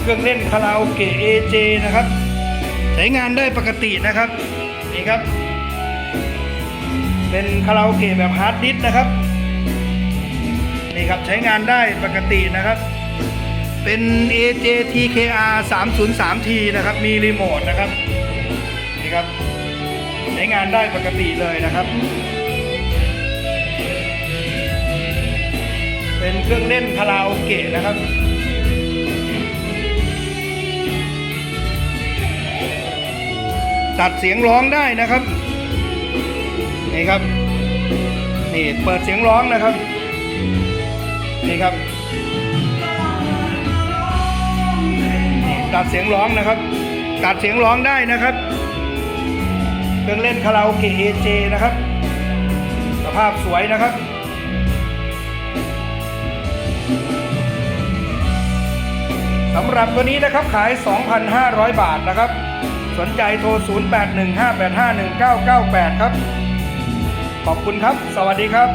เครื่องเล่นคาราโอเกะ AJ นะครับ ใช้งานได้ปกตินะครับ นี่ครับ เป็นคาราโอเกะแบบฮาร์ดดิสก์นะครับ นี่ครับใช้งานได้ปกตินะครับ เป็น AJ TKR 303T นะครับ มีรีโมทนะครับ นี่ครับ ใช้งานได้ปกติเลยนะครับเป็นเครื่องเล่นคาราโอเกะนะครับ ตัดเสียงร้องได้นะครับนี่ครับนี่เปิดเสียงร้องนะครับนี่ครับนี่ตัดเสียงร้องนะครับ ตัดเสียงร้องได้นะครับเครื่องเล่นคาราโอเกะ AJ นะครับ สภาพสวยนะครับสำหรับตัวนี้นะครับขาย 2,500 บาทนะครับ สนใจโทร 0815851998 ครับ ขอบคุณครับ สวัสดีครับ